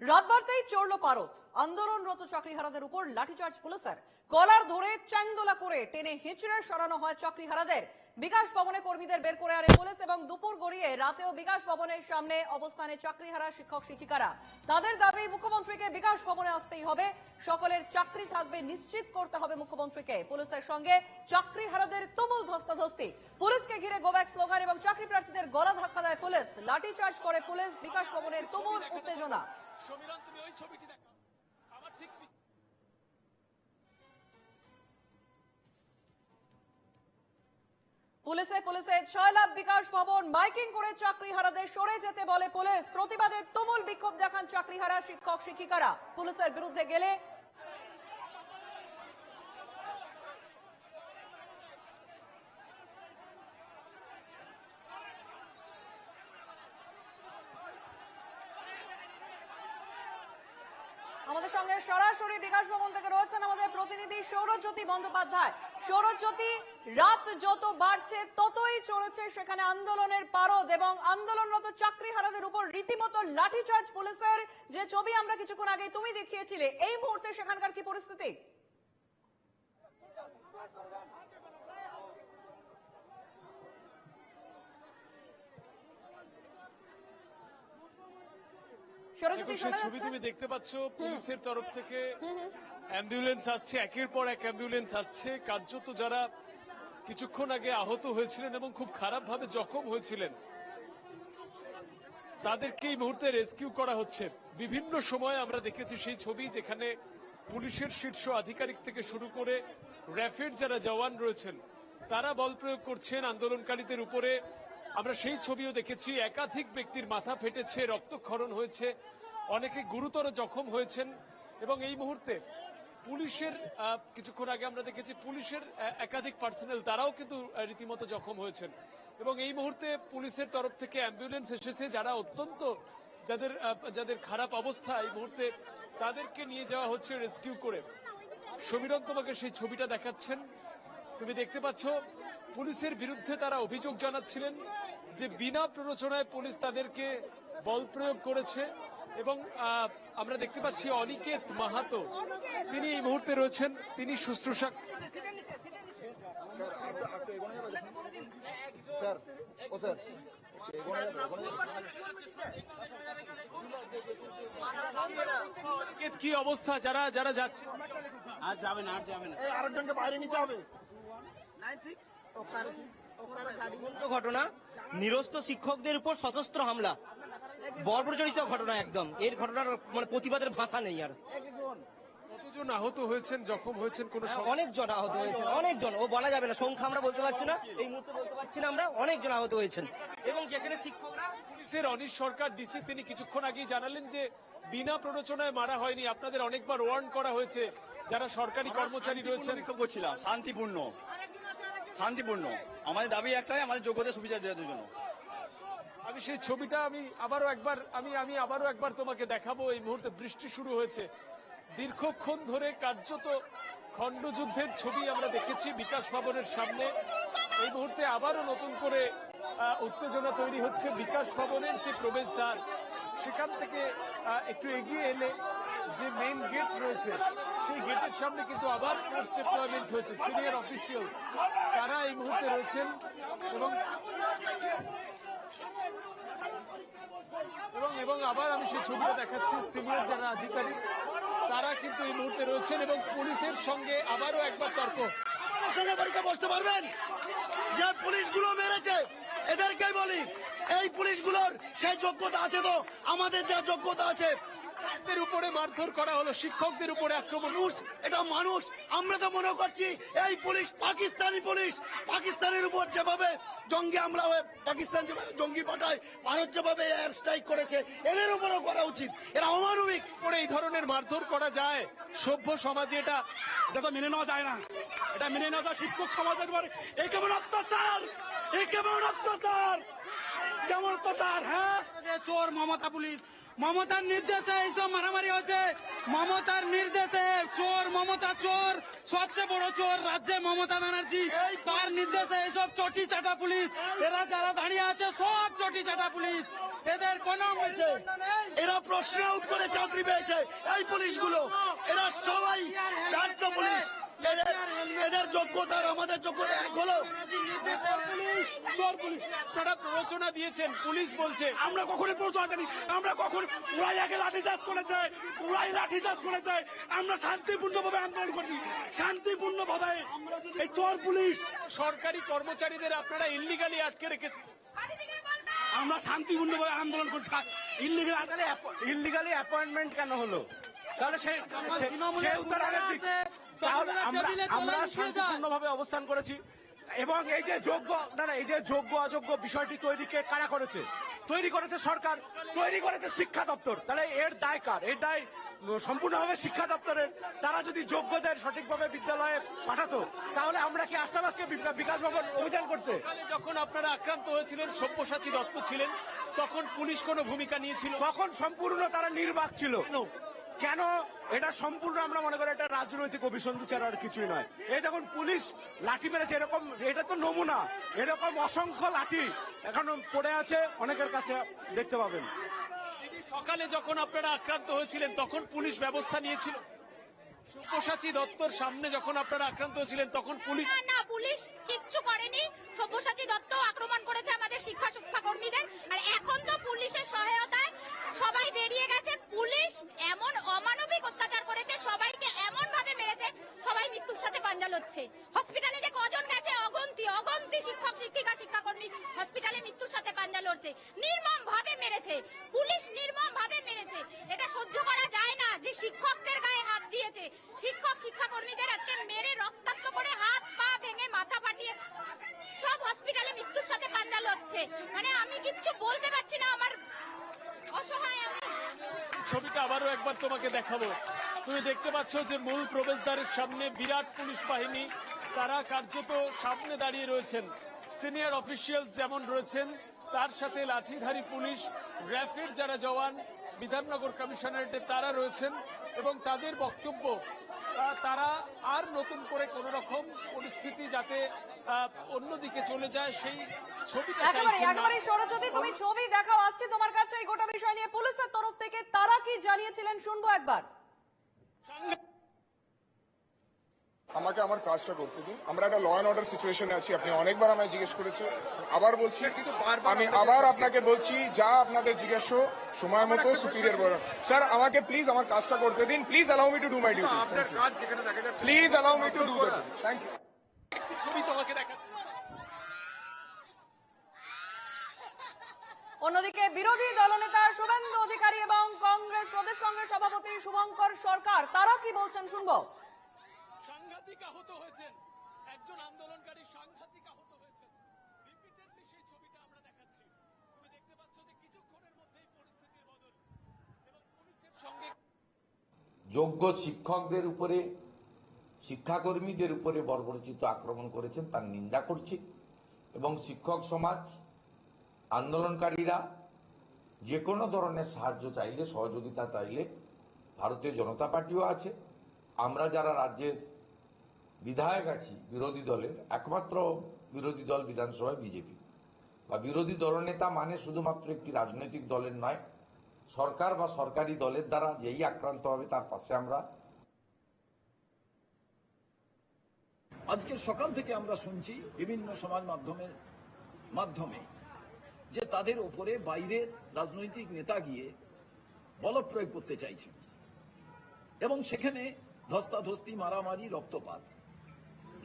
রাত বাড়তেই চড়ল পারদ। আন্দোলনরত চাকরিহারাদের উপর লাঠিচার্জ পুলিশের। কলার ধরে চ্যাংদোলা করে টেনে হিঁচড়ে সরানো হয় চাকরিহারাদের। বিকাশ ভবনে কর্মীদের বের করে আনে পুলিশ এবং দুপুর গড়িয়ে রাতেও বিকাশ ভবনের সামনে অবস্থানে চাকরিহারা শিক্ষক শিক্ষিকারা। তাদের দাবি, মুখ্যমন্ত্রীকে বিকাশ ভবনে আসতেই হবে। সকলের চাকরি থাকবে, নিশ্চিত করতে হবে মুখ্যমন্ত্রীকে। পুলিশের সঙ্গে চাকরিহারাদের তুমুল ধস্তাধস্তি। পুলিশকে ঘিরে গোব্যাক স্লোগান এবং চাকরি প্রার্থীদের গলা ধাক্কা দেয় পুলিশ। লাঠিচার্জ করে পুলিশ বিকাশ ভবনের তুমুল উত্তেজনা। সমীরণ, তুমি ওই ছবিটি দেখো। আমার ঠিক পুলিশে পুলিশে ছয় বিকাশ ভবন, মাইকিং করে চাকরি হারাদের সরে যেতে বলে পুলিশ। প্রতিবাদে তুমুল বিক্ষোভ দেখান চাকরি হারা শিক্ষক শিক্ষিকারা পুলিশের বিরুদ্ধে গেলে আমাদের সঙ্গে সরাসরি বিকাশ ভবন থেকে রয়েছেন আমাদের প্রতিনিধি সৌরজ্যোতি বন্দ্যোপাধ্যায়। সৌরজ্যোতি, রাত যত বাড়ছে, ততই চড়েছে সেখানে আন্দোলনের পারদ এবং আন্দোলনরত চাকরি হারাদের উপর রীতিমতো লাঠিচার্জ পুলিশের যে ছবি আমরা কিছুক্ষণ আগে তুমি দেখিয়েছিলে, এই মুহূর্তে সেখানকার কি পরিস্থিতি সৌরজ্যোতি দেখো, সেই শোনা ছবি তুমি দেখতে পাচ্ছ পুলিশের তরফ থেকে। অ্যাম্বুলেন্স আসছে একের পর এক অ্যাম্বুলেন্স আসছে। কার্যত যারা কিছুক্ষণ আগে আহত হয়েছিলেন এবং খুব খারাপ ভাবে জখম হয়েছিলেন তাদেরকে এই মুহূর্তে রেস্কিউ করা হচ্ছে। বিভিন্ন সময় আমরা দেখেছি সেই ছবি যেখানে পুলিশের শীর্ষ আধিকারিক থেকে শুরু করে র্যাফের যারা জওয়ান রয়েছেন তারা বল প্রয়োগ করছেন আন্দোলনকারীদের উপরে। আমরা সেই ছবিও দেখেছি। একাধিক ব্যক্তির মাথা ফেটেছে, রক্তক্ষরণ হয়েছে, অনেকে গুরুতর জখম হয়েছেন এবং এই মুহূর্তে পুলিশের কিছুক্ষণ আগে আমরা দেখেছি পুলিশের একাধিক পার্সোনাল তারাও কিন্তু রীতিমতো জখম হয়েছেন। এবং এই মুহূর্তে পুলিশের তরফ থেকে অ্যাম্বুলেন্স এসেছে, যারা অত্যন্ত যাদের যাদের খারাপ অবস্থা এই মুহূর্তে তাদেরকে নিয়ে যাওয়া হচ্ছে রেস্কিউ করে। সমীরন তোমাকে সেই ছবিটা দেখাচ্ছেন। তুমি দেখতে পাচ্ছ, পুলিশের বিরুদ্ধে তারা অভিযোগ জানাচ্ছিলেন। যে বিনা প্ররোচনায় পুলিশ তাদেরকে বল প্রয়োগ করেছে এবং আহ, আমরা দেখতে পাচ্ছি অনিকেত মাহাতো। তিনি এই মুহূর্তে রয়েছেন তিনি শুশ্রূষা স্যার ও স্যার। কি অবস্থা? যারা যারা যাচ্ছে। আর যাবে না আর যাবে না। আরেকজনকে বাইরে নিতে হবে। ঘটনা। নিরস্ত শিক্ষকদের উপর সশস্ত্র হামলা। বর্বরজনিত ঘটনা একদম। এর ঘটনার মানে প্রতিবাদের ভাষা নেই আর। কতজন আহত হয়েছেন জখম হয়েছেন কোনো সম- অনেক জন আহত হয়েছেন অনেক জন। ও বলা যাবে না সংখ্যা আমরা বলতে পারছি না। এই মুহূর্তে বলতে পারছি না আমরা অনেক জন আহত হয়েছেন। এবং যেখানে শিক্ষকরা পুলিশের অনিশ সরকার ডিসি তিনি কিছুক্ষণ আগেই জানালেন যে বিনা প্ররোচনায় মারা হয়নি। আপনাদের অনেকবার ওয়ার্ন করা হয়েছে যারা সরকারি কর্মচারী করছিলাম শান্তিপূর্ণ। শান্তিপূর্ণ। আমাদের দাবি একটাই, আমাদের যোগ্যতা সুবিধা দেওয়ার জন্য। আমি সেই ছবিটা আমি আবারও একবার, আমি আমি আবারও একবার তোমাকে দেখাবো। এই মুহূর্তে বৃষ্টি শুরু হয়েছে। দীর্ঘক্ষণ ধরে কার্যত খণ্ডযুদ্ধের ছবি আমরা দেখেছি বিকাশ ভবনের সামনে। এই মুহূর্তে আবারও নতুন করে উত্তেজনা তৈরি হচ্ছে বিকাশ ভবনের যে প্রবেশদ্বার। সেখান থেকে একটু এগিয়ে এলে যে মেইন গেট রয়েছে সেই গেটের সামনে কিন্তু আবার ফোর্স ডিপ্লয়মেন্ট হয়েছে। সিনিয়র অফিসিয়ালস তারা এই মুহূর্তে রয়েছেন এবং এবং এবং আবার আমি সেই ছবিটা দেখাচ্ছি। সিনিয়র যারা আধিকারিক, তারা কিন্তু এই মুহূর্তে রয়েছেন এবং পুলিশের সঙ্গে আবারও একবার তর্ক। সঙ্গে পরীক্ষা বসতে পারবেন? যে পুলিশগুলো মেরেছে এদেরকে বলি। এই পুলিশগুলোর সেই যোগ্যতা আছে তো? আমাদের যা যোগ্যতা আছে। শিক্ষকদের উপরে মারধর করা হলো শিক্ষকদের উপরে আক্রমণ। মানুষ এটা মানুষ। আমরা তো মনে করছি এই পুলিশ পাকিস্তানি পুলিশ। পাকিস্তানের উপর যেভাবে জঙ্গি হামলা হয়ে পাকিস্তান যেভাবে জঙ্গি পাঠায় ভারত যেভাবে এয়ার স্ট্রাইক করেছে এদের উপরও করা উচিত। এরা অমানবিক। করে এই ধরনের মারধর করা যায় সভ্য সমাজে এটা এটা তো মেনে নেওয়া যায় না। এটা মেনে নেওয়া যায় শিক্ষক সমাজের উপর। এই কেমন অত্যাচার? এই কেমন অত্যাচার? কেমন প্রচার হ্যাঁ? চোর মমতা পুলিশ। মমতার নির্দেশে এইসব মারামারি হচ্ছে। মমতার নির্দেশে চোর মমতা চোর সবচেয়ে বড় চোর রাজ্যে মমতা ব্যানার্জি। তার নির্দেশে এইসব চটি চাটা পুলিশ। এরা যারা দাঁড়িয়ে আছে সব চটি চাটা পুলিশ। এদের কোনো এরা প্রশ্ন আউট করে চাকরি পেয়েছে। এই পুলিশগুলো এরা সবাই ব্যর্থ পুলিশ। এদের যোগ্যতার আমাদের যোগ্যতা এক হলো চোর পুলিশ। প্ররোচনা দিয়েছেন পুলিশ বলছে। আমরা কখনোই প্রচার করি আমরা কখন ওরাই আগে লাঠিচার্জ করেছে ওরাই লাঠিচার্জ করেছে। আমরা শান্তিপূর্ণ ভাবে আন্দোলন করি শান্তিপূর্ণ ভাবে এই চোর পুলিশ সরকারি কর্মচারীদের আপনারা ইল্লিগালি আটকে রেখেছেন। আমরা শান্তিপূর্ণ ভাবে আন্দোলন করছি। ইলিগাল ইলিগালি অ্যাপয়েন্টমেন্ট কেন হলো? তাহলে সে- উত্তর আগের দিক। তাহলে আমরা আমরা শান্তিপূর্ণভাবে অবস্থান করেছি। এবং এই যে যোগ্য না না এই যে যোগ্য অযোগ্য বিষয়টি তৈরিকে কারা করেছে? তৈরি করেছে সরকার তৈরি করেছে শিক্ষা দপ্তর। তাহলে এর দায় কার? এর দায় সম্পূর্ণভাবে শিক্ষা দপ্তরের তারা যদি যোগ্যদের সঠিকভাবে বিদ্যালয়ে পাঠাতো তাহলে আমরা কি আস্তাবাসকে বিকাশ ভবন অভিযান করতে? যখন আপনারা আক্রান্ত হয়েছিলেন সব্যসাচী দত্ত ছিলেন তখন পুলিশ কোনো ভূমিকা নিয়েছিল? তখন সম্পূর্ণ তারা নির্বাক ছিল। কেন? কেন? এটা সম্পূর্ণ আমরা মনে করি এটা রাজনৈতিক অভিসন্ধি ছাড়া আর কিছুই নয়। এই দেখুন পুলিশ লাঠি মেরেছে এরকম এটা তো নমুনা। এরকম অসংখ্য লাঠি এখন পড়ে আছে অনেকের কাছে দেখতে পাবেন। সকালে যখন আপনারা আক্রান্ত হয়েছিলেন, তখন পুলিশ ব্যবস্থা নিয়েছিল। সব্যসাচী দত্তর সামনে যখন আপনারা আক্রান্ত হয়েছিলেন, তখন পুলিশ না পুলিশ কিচ্ছু করেনি। সব্যসাচী দত্ত আক্রমণ করেছে আমাদের শিক্ষা শিক্ষা কর্মীদের আর এখন তো পুলিশের সহায়তায় সবাই বেরিয়ে গেছে। পুলিশ এমন অমানবিক অত্যাচার করেছে, সবাইকে এমন ভাবে মেরেছে, সবাই মৃত্যুর সাথে পাঞ্জা লড়ছে হসপিটালে যে কজন গেছে, অগন্তি অগন্তি শিক্ষক, শিক্ষিকা সাথে পাঞ্জা নির্মম ভাবে মেরেছে, পুলিশ নির্মম ভাবে মেরেছে। এটা সহ্য করা যায় না যে শিক্ষকদের গায়ে হাত দিয়েছে। শিক্ষক, শিক্ষাকর্মীদের আজকে মেরে রক্তাক্ত করে হাত পা ভেঙে মাথা ফাটিয়ে সব হসপিটালে মৃত্যুর সাথে পাঞ্জা লড়ছে মানে আমি কিচ্ছু বলতে পারছি না, আমার অসহায় আমি। ছবিটা আবারও একবার তোমাকে দেখাবো। তুমি দেখতে পাচ্ছ যে মূল প্রবেশদ্বারের সামনে বিরাট পুলিশ বাহিনী, তারা কার্যত সামনে দাঁড়িয়ে রয়েছেন। সিনিয়র অফিসিয়ালস যেমন রয়েছেন তার সাথে লাঠিধারী পুলিশ র্যাফের যারা জওয়ান বিধাননগর কমিশনারেটে তারা রয়েছেন এবং তাদের বক্তব্য তারা আর নতুন করে কোন রকম পরিস্থিতি যাতে অন্যদিকে চলে যায় সেই ছবিটা চাইছেন একেবারে তুমি ছবি দেখাও আসছে তোমার কাছে এই গোটা বিষয় নিয়ে। পুলিশের তরফ থেকে তারা কি জানিয়েছিলেন শুনব একবার। আমাকে আমার কাজটা করতে দিন। আমরা একটা ল অ্যান্ড অর্ডার সিচুয়েশনে আছি আপনি অনেকবার আমায় জিজ্ঞেস করেছেন। আবার বলছি কিন্তু আমি আবার আপনাকে বলছি যা আপনাদের জিজ্ঞেস সময় মতো সুপিরিয়র বড় স্যার আমাকে প্লিজ আমার কাজটা করতে দিন। Please allow me to do my duty আপনার কাজ যেখানে দেখা যাচ্ছে please allow me to do that thank you ছবি তোমাকে দেখাচ্ছি। অন্যদিকে বিরোধী দলনেতা শুভেন্দু অধিকারী এবং কংগ্রেস প্রদেশ কংগ্রেস সভাপতি শুভঙ্কর সরকার তারা কি বলছেন শুনব? সাংঘাতিক আহত হয়েছেন। একজন আন্দোলনকারী সাংঘাতিক আহত হয়েছেন। রিপিটেডলি সেই ছবিটা আমরা দেখাচ্ছি। তুমি দেখতে পাচ্ছ যে কিছুক্ষণের মধ্যেই পরিস্থিতির বদল। এবং পুলিশের সঙ্গে যোগ্য শিক্ষকদের উপরে শিক্ষাকর্মীদের উপরে বর্বরচিত আক্রমণ করেছেন তার নিন্দা করছি। এবং শিক্ষক সমাজ আন্দোলনকারীরা যে কোনো ধরনের সাহায্য চাইলে সহযোগিতা চাইলে ভারতীয় জনতা পার্টিও আছে। আমরা যারা রাজ্যের বিধায়ক আছি, বিরোধী দলের, একমাত্র বিরোধী দল বিধানসভায় বিজেপি। বা বিরোধী দলনেতা মানে শুধুমাত্র একটি রাজনৈতিক দলের নয়, সরকার বা সরকারি দলের দ্বারা যেই আক্রান্ত হবে তার পাশে আমরা। আজকে সকাল থেকে আমরা শুনছি বিভিন্ন সমাজ মাধ্যমের মাধ্যমে যে তাদের ওপরে বাইরের রাজনৈতিক নেতা গিয়ে বল প্রয়োগ করতে চাইছে। এবং সেখানে ধস্তাধস্তি, মারামারি, রক্তপাত।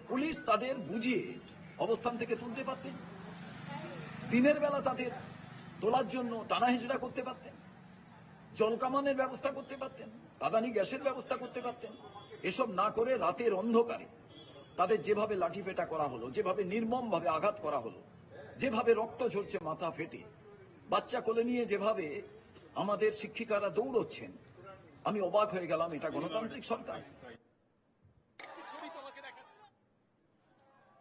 পুলিশ তাদের বুঝিয়ে অবস্থান থেকে তুলতে পারতেন। দিনের বেলা তাদের তোলার জন্য টানা হেঁচড়া করতে পারতেন। জল কামানের ব্যবস্থা করতে পারতেন, আদানি গ্যাসের ব্যবস্থা করতে পারতেন। এসব না করে রাতের অন্ধকারে তাদের যেভাবে লাঠিপেটা করা হলো, যেভাবে নির্মম ভাবে আঘাত করা হলো, যেভাবে রক্ত ঝরছে মাথা ফেটে, বাচ্চা কোলে নিয়ে যেভাবে আমাদের শিক্ষিকারা দৌড়চ্ছেন, আমি অবাক হয়ে গেলাম, এটা গণতান্ত্রিক সরকার ছবি তোমাকে দেখাচ্ছি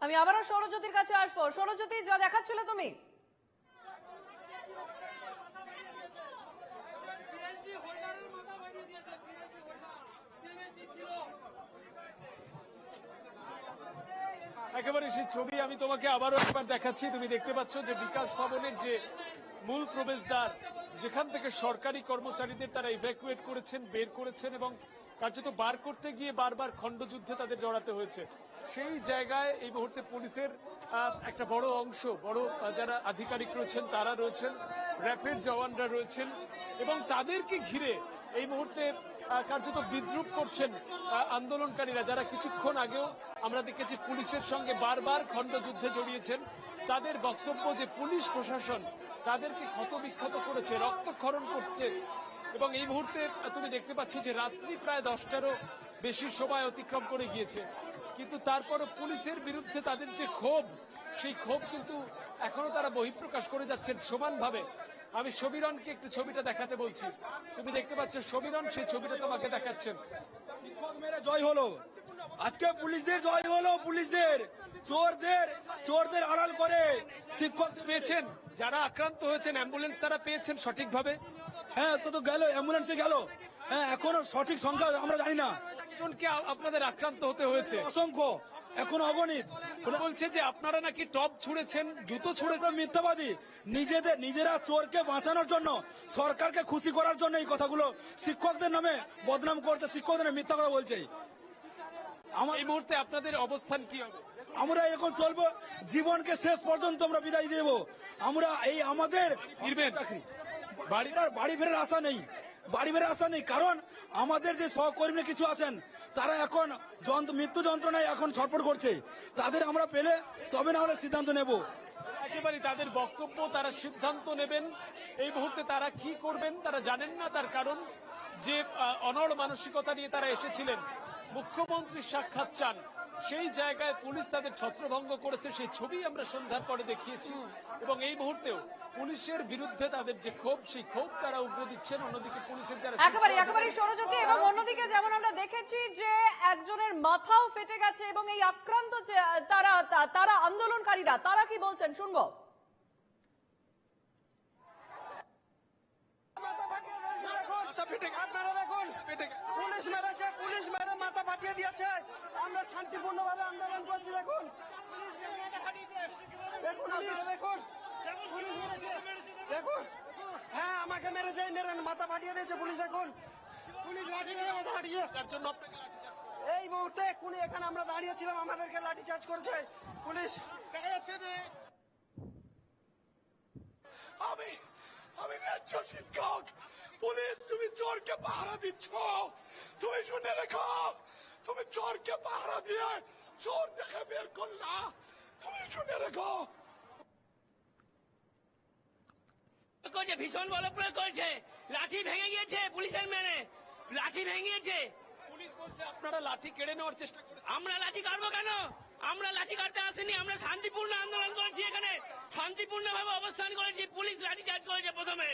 আমি আবারও সৌরজ্যোতির কাছে আসব। সৌরজ্যোতি, যা দেখাচ্ছিলে তুমি? একেবারে সেই ছবি আমি তোমাকে আবারও একবার দেখাচ্ছি। তুমি দেখতে পাচ্ছ যে বিকাশ ভবনের যে মূল প্রবেশদ্বার, যেখান থেকে সরকারি কর্মচারীদের তারা ইভ্যাকুয়েট করেছেন, বের করেছেন এবং কার্যত বার করতে গিয়ে বারবার খণ্ডযুদ্ধে তাদের জড়াতে হয়েছে। সেই জায়গায় এই মুহূর্তে পুলিশের একটা বড় অংশ, বড় যারা আধিকারিক রয়েছেন, তারা রয়েছেন, র্যাফের জওয়ানরা রয়েছেন এবং তাদেরকে ঘিরে এই মুহূর্তে কার্যত বিদ্রুপ করছেন আন্দোলনকারীরা যারা কিছুক্ষণ আগেও আমরা দেখেছি পুলিশের সঙ্গে বারবার খণ্ডযুদ্ধে জড়িয়েছেন। তাদের বক্তব্য যে পুলিশ প্রশাসন তাদেরকে ক্ষতবিক্ষত করেছে, রক্তক্ষরণ করছে এবং এই মুহূর্তে তুমি দেখতে পাচ্ছ যে রাত্রি প্রায় দশটারও বেশি সময় অতিক্রম করে গিয়েছে। কিন্তু তারপরও পুলিশের বিরুদ্ধে তাদের যে ক্ষোভ সেই ক্ষোভ কিন্তু এখনও তারা বহিঃপ্রকাশ করে যাচ্ছেন সমানভাবে। আমি সমীরনকে একটু ছবিটা দেখাতে বলছি। তুমি দেখতে পাচ্ছ সমীরন সেই ছবিটা তোমাকে দেখাচ্ছেন। শিক্ষক জয় হলো। আজকে পুলিশদের জয় হলো পুলিশদের চোরদের চোরদের আড়াল করে শিক্ষক পেয়েছেন। যারা আক্রান্ত হয়েছেন অ্যাম্বুলেন্স তারা পেয়েছেন সঠিকভাবে? হ্যাঁ তো তো গেল অ্যাম্বুলেন্সে গেল। হ্যাঁ এখনও সঠিক সংখ্যা আমরা জানি না। জনকে আপনাদের আক্রান্ত হতে হয়েছে। অসংখ্য এখন অগণিত। বলছে যে আপনারা নাকি টপ ছুঁড়েছেন জুতো ছুড়ে তো মিথ্যাবাদী। নিজেদের নিজেরা চোরকে বাঁচানোর জন্য সরকারকে খুশি করার জন্য এই কথাগুলো শিক্ষকদের নামে বদনাম করছে শিক্ষকদের মিথ্যা কথা বলছে। আমার এই মুহূর্তে আপনাদের অবস্থান কি হবে? আমরা এরকম চলবো জীবনকে শেষ পর্যন্ত আমরা বিদায় দেব। আমরা এই আমাদের বাড়ি ফেরার বাড়ি ফেরার আশা নেই। বাড়ি ফেরার আশা নেই কারণ আমাদের যে সহকর্মী কিছু আছেন তারা এখন যন্ত্র মৃত্যু যন্ত্রণায় এখন ছটফট করছে। তাদের আমরা পেলে তবে না আমরা সিদ্ধান্ত নেব। একেবারে তাদের বক্তব্য তারা সিদ্ধান্ত নেবেন। এই মুহূর্তে তারা কি করবেন তারা জানেন না। তার কারণ যে অনড় মানসিকতা নিয়ে তারা এসেছিলেন। মুখ্যমন্ত্রীর সাক্ষাৎ চান। সেই জায়গায় পুলিশ তাদের ছত্রভঙ্গ করেছে সেই ছবি আমরা সন্ধ্যার পরে দেখিয়েছি। এবং এই মুহূর্তেও পুলিশের বিরুদ্ধে তাদের যে ক্ষোভ সেই ক্ষোভ তারা উগরে দিচ্ছেন। অন্যদিকে পুলিশের যারা একেবারে একেবারে সরজ্যোতি এবং অন্যদিকে যেমন আমরা দেখেছি যে একজনের মাথাও ফেটে গেছে এবং এই আক্রান্ত তারা তারা আন্দোলনকারীরা তারা কি বলছেন? শুনব। আপনারা দেখুন পুলিশ মেরেছে পুলিশ মেরে মাথা ফাটিয়ে দিয়েছে। আমরা শান্তিপূর্ণ ভাবে আন্দোলন করছি দেখুন। দেখুন আপনারা দেখুন। দেখুন। হ্যাঁ আমাকে মেরেছে এই মেরে মাথা ফাটিয়ে দিয়েছে পুলিশ দেখুন। পুলিশ লাঠি মেরে মাথা ফাটিয়ে তার জন্য এই মুহূর্তে কোন এখানে আমরা দাঁড়িয়েছিলাম আমাদেরকে লাঠি চার্জ করেছে পুলিশ। দেখা যাচ্ছে যে আমি আমি শিক্ষক। পুলিশ তুমি চোরকে পাহারা দিচ্ছ। তুমি শুনে রেখো তুমি চোরকে পাহারা দিয়ে চোর দেখে বের করলা। তুমি শুনে রেখো। করেছে ভীষণ বল প্রয়োগ করেছে। লাঠি ভেঙে গিয়েছে পুলিশের মেরে। লাঠি ভেঙিয়েছে পুলিশ বলছে আপনারা লাঠি কেড়ে নেওয়ার চেষ্টা করেছেন। আমরা লাঠি কাটবো কেন? আমরা লাঠি কাটতে আসিনি আমরা শান্তিপূর্ণ আন্দোলন করেছি এখানে। শান্তিপূর্ণ ভাবে অবস্থান করেছি পুলিশ লাঠি চার্জ করেছে প্রথমে।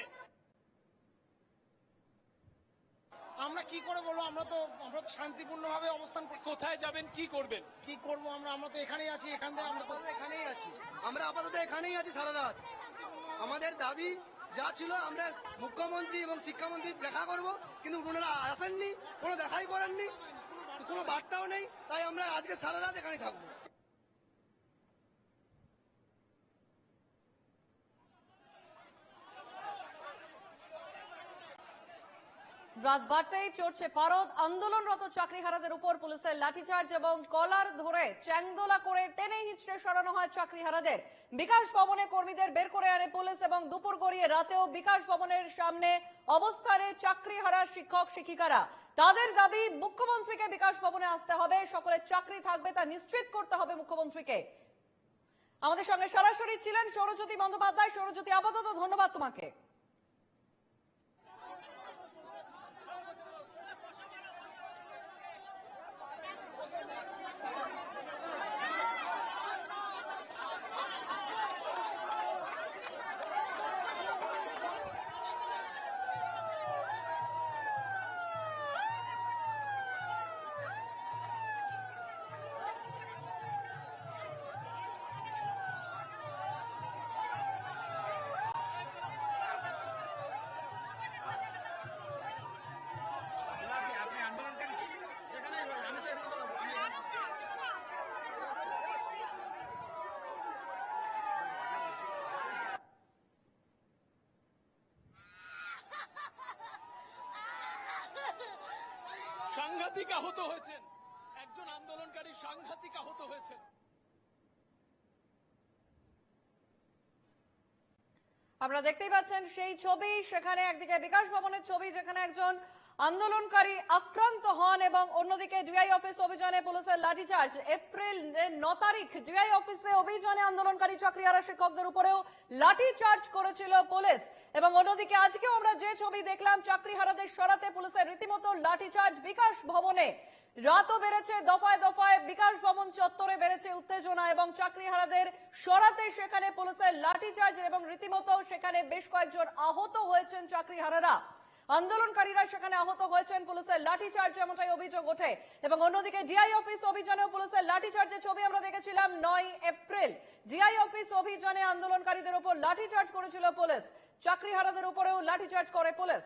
আমরা কি করে বলব? আমরা তো আমরা তো শান্তিপূর্ণ ভাবে অবস্থান করছি। কোথায় যাবেন কি করবেন? কি করব আমরা? আমরা তো এখানেই আছি এখান থেকে আমরা এখানেই আছি। আমরা আপাতত এখানেই আছি সারা রাত। আমাদের দাবি যা ছিল আমরা মুখ্যমন্ত্রী এবং শিক্ষামন্ত্রী দেখা করব কিন্তু ওনারা আসেননি কোনো দেখাই করেননি কোনো বার্তাও নেই তাই আমরা আজকে সারা রাত এখানেই থাকব। রাত বাড়তেই চড়ছে পারদ। আন্দোলনরত চাকরিহারাদের উপর পুলিশের লাঠিচার্জ এবং কলার ধরে চ্যাংদোলা করে টেনে হিচড়ে সরানো হয় চাকরিহারাদের। বিকাশ ভবনে কর্মীদের বের করে আনে পুলিশ এবং দুপুর গড়িয়ে রাতেও বিকাশ ভবনের সামনে অবস্থানে চাকরিহারা শিক্ষক, শিক্ষিকারা। তাদের দাবি, মুখ্যমন্ত্রীকে বিকাশ ভবনে আসতে হবে, সকলের চাকরি থাকবে তা নিশ্চিত করতে হবে মুখ্যমন্ত্রীকে। আমাদের সঙ্গে সরাসরি ছিলেন সৌরজ্যোতি বন্দ্যোপাধ্যায়। সৌরজ্যোতি, আপাতত ধন্যবাদ তোমাকে। সাংঘাতিক আহত হয়েছেন। একজন আন্দোলনকারী সাংঘাতিক আহত হয়েছেন। আমরা দেখতেই পাচ্ছেন সেই ছবি, সেখানে একদিকে বিকাশ ভবনের ছবি, যেখানে একজন আন্দোলনকারী আক্রান্ত হন এবং অন্যদিকে ডিআই অফিস অভিযানে পুলিশের লাঠিচার্জ। এপ্রিল ন তারিখ ডিআই অফিসে অভিযানে আন্দোলনকারী চাকরিহারা শিক্ষকদের উপরেও লাঠিচার্জ করেছিল পুলিশ। এবং অন্যদিকে আজকেও আমরা যে ছবি দেখলাম, চাকরিহারাদের সরাতে পুলিশের রীতিমতো লাঠিচার্জ বিকাশ ভবনে। রাতও বেড়েছে, দফায় দফায় বিকাশ ভবন চত্বরে বেড়েছে উত্তেজনা এবং চাকরিহারাদের সরাতে সেখানে পুলিশের লাঠিচার্জ এবং রীতিমতো সেখানে বেশ কয়েকজন আহত হয়েছেন চাকরিহারারা। আন্দোলনকারীরা সেখানে আহত হয়েছেন। পুলিশের লাঠিচার্জ এমনটাই অভিযোগ ওঠে এবং অন্যদিকে জিআই অফিস অভিযানেও পুলিশের লাঠিচার্জের ছবি আমরা দেখেছিলাম নয় এপ্রিল। জিআই অফিস অভিযানে আন্দোলনকারীদের উপর লাঠিচার্জ করেছিল পুলিশ। চাকরিহারাদের উপরেও লাঠিচার্জ করে পুলিশ।